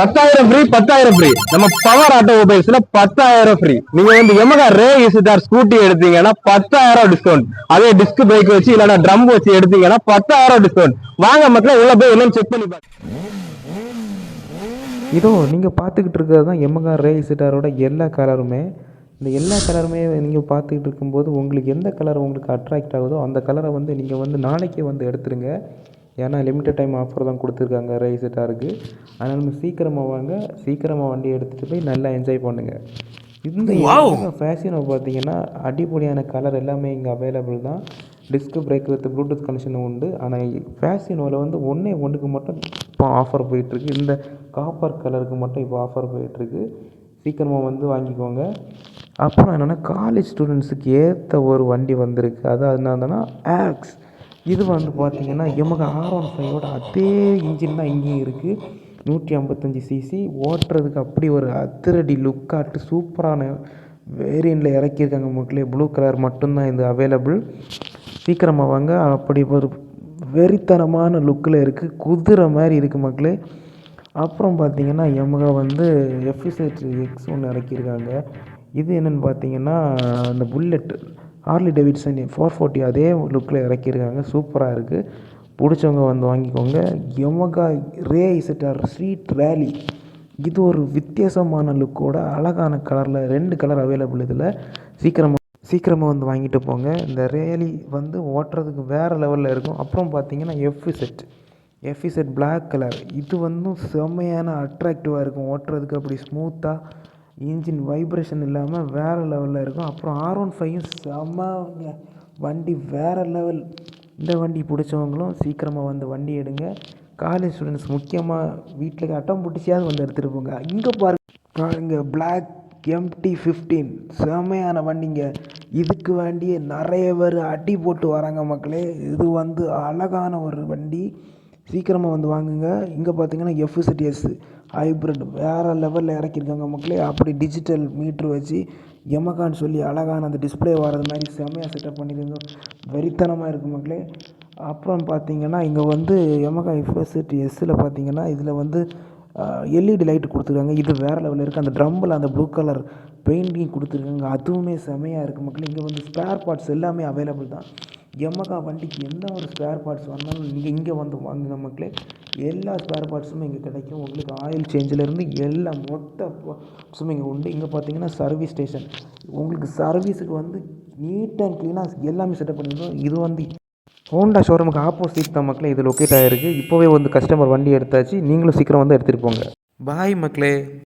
பத்தாயிரம் ஃப்ரீ பத்தாயிரம் ஃப்ரீ நம்ம பவர் ஆட்டோமொபைல்ஸ்ல பத்தாயிரம் ஃப்ரீ நீங்க வந்து எமகா ரே இசிதார் ஸ்கூட்டி எடுத்தீங்கன்னா பத்தாயிரம் டிஸ்கவுண்ட் அதே டிஸ்க் பிரேக் வச்சு இல்லைன்னா ட்ரம் வச்சு எடுத்தீங்கன்னா பத்தாயிரம் டிஸ்கவுண்ட் வாங்க மக்கள் உள்ள போய் என்னன்னு செக் பண்ணி பாருங்க. இதோ நீங்கள் பார்த்துக்கிட்டு இருக்கிறது தான் எமகா ரே இசிட்டாரோட எல்லா கலருமே இந்த எல்லா கலருமே நீங்கள் பார்த்துக்கிட்டு இருக்கும்போது உங்களுக்கு எந்த கலர் உங்களுக்கு அட்ராக்ட் ஆகுதோ அந்த கலரை வந்து நீங்கள் வந்து நாளைக்கே வந்து எடுத்துருங்க. ஏன்னா லிமிட்டட் டைம் ஆஃபர் தான் கொடுத்துருக்காங்க இசிட்டாருக்கு அதனால் நம்ம சீக்கிரமாக வாங்க சீக்கிரமாக வண்டி எடுத்துகிட்டு போய் நல்லா என்ஜாய் பண்ணுங்கள் இந்த ஃபேஷனை பார்த்தீங்கன்னா அடிப்படையான கலர் எல்லாமே இங்கே அவைலபிள் தான். டிஸ்க் பிரேக் வித் ப்ளூடூத் கனெக்ஷனும் உண்டு. ஆனால் ஃபேஷனோவில் வந்து ஒன்றே ஒன்றுக்கு மட்டும் இப்போ ஆஃபர் போயிட்டுருக்கு. இந்த காப்பர் கலருக்கு மட்டும் இப்போ ஆஃபர் போயிட்டுருக்கு. சீக்கிரமாக வந்து வாங்கிக்கோங்க. அப்புறம் என்னென்னா காலேஜ் ஸ்டூடெண்ட்ஸுக்கு ஏற்ற ஒரு வண்டி வந்திருக்கு. அது என்னதுன்னா ஆக்ஸ் இது வந்து பார்த்திங்கன்னா எமக ஆர் ஒன் ஃபைவோட அதே இன்ஜின் தான் இங்கேயும் இருக்குது நூற்றி ஐம்பத்தஞ்சி சிசி ஓட்டுறதுக்கு அப்படி ஒரு அதிரடி லுக்காட்டு சூப்பரான வேரியண்ட்டில் இறக்கியிருக்காங்க மக்களே. ப்ளூ கலர் மட்டும்தான் இது அவைலபிள் சீக்கிரமாக வாங்க. அப்படி ஒரு வெறித்தனமான லுக்கில் இருக்குது குதிரை மாதிரி இருக்குது மக்களே. அப்புறம் பார்த்தீங்கன்னா எமகா வந்து எஃபிசெட் எக்ஸ் ஒன்று இறக்கியிருக்காங்க. இது என்னென்னு பார்த்தீங்கன்னா அந்த bullet Harley Davidson four forty அதே லுக்கில் இறக்கியிருக்காங்க. சூப்பராக இருக்குது பிடிச்சவங்க வந்து வாங்கிக்கோங்க. Yamaha Ray ZR street rally இது ஒரு வித்தியாசமான லுக்கோட அழகான கலரில் ரெண்டு கலர் அவைலபிள் இதில். சீக்கிரமாக சீக்கிரமாக வந்து வாங்கிட்டு போங்க. இந்த ரேலி வந்து ஓட்டுறதுக்கு வேறு லெவலில் இருக்கும். அப்புறம் பார்த்தீங்கன்னா F Z F Z black colour இது வந்து செம்மையான அட்ராக்டிவாக இருக்கும். ஓட்டுறதுக்கு அப்படி ஸ்மூத்தாக இன்ஜின் வைப்ரேஷன் இல்லாமல் வேறு லெவலில் இருக்கும். அப்புறம் ஆர் ஒன் ஃபைவும் செம்மங்க வண்டி. வேறு லெவல் இந்த வண்டி பிடிச்சவங்களும் சீக்கிரமாக வந்து வண்டி எடுங்க. காலேஜ் ஸ்டூடெண்ட்ஸ் முக்கியமாக வீட்டில் அட்டம் பிடிச்சியாவது வந்து எடுத்துகிட்டு போங்க. இங்கே பாருங்க. பாருங்க பிளாக் எம்டி ஃபிஃப்டீன் செமையான வண்டிங்க. இதுக்கு வேண்டியே நிறைய பேர் அடி போட்டு வராங்க மக்களே. இது வந்து அழகான ஒரு வண்டி. சீக்கிரமாக வந்து வாங்குங்க. இங்கே பார்த்தீங்கன்னா எஃப்எஸ்டிஎஸ் ஹைப்ரிட் வேறு லெவலில் இறக்கியிருக்காங்க மக்களே. அப்படி டிஜிட்டல் மீட்ரு வச்சு எமகான்னு சொல்லி அழகான அந்த டிஸ்ப்ளே வர்றது மாதிரி செம்மையாக செட்டப் பண்ணியிருந்தோம். வெறித்தனமாக இருக்குது மக்களே. அப்புறம் பார்த்தீங்கன்னா இங்கே வந்து எமகா எஃப்எஸ்டி எஸ்ஸில் பார்த்தீங்கன்னா இதில் வந்து எல்இடி லைட் கொடுத்துருக்காங்க. இது வேறு லெவலில் இருக்குது அந்த ட்ரம்பில் அந்த ப்ளூ கலர் பெயிண்டிங் கொடுத்துருக்காங்க. அதுவுமே செமையாக இருக்குது மக்களே. இங்கே வந்து ஸ்பேர் பார்ட்ஸ் எல்லாமே அவைலபிள் தான். எமகா வண்டிக்கு எந்த ஒரு ஸ்பேர் பார்ட்ஸ் வந்தாலும் நீங்கள் இங்கே வந்து வாங்குங்க மக்களே. எல்லா ஸ்பேர் பார்ட்ஸுமே இங்கே கிடைக்கும். உங்களுக்கு ஆயில் சேஞ்சிலேருந்து எல்லா மொத்த பார்ட்ஸும் இங்கே உண்டு. இங்கே பார்த்தீங்கன்னா சர்வீஸ் ஸ்டேஷன் உங்களுக்கு சர்வீஸுக்கு வந்து நீட் அண்ட் க்ளீனாக எல்லாமே செட்டப் பண்ணியிருக்கோம் இது வந்து ஹோண்டா ஷோரூமுக்கு ஆப்போசிட் தான் மக்களே. இது லொக்கேட் ஆகிருக்கு இப்போவே வந்து கஸ்டமர் வண்டி எடுத்தாச்சு. நீங்களும் சீக்கிரம் வந்து எடுத்துகிட்டு போங்க. பாய் மக்களே.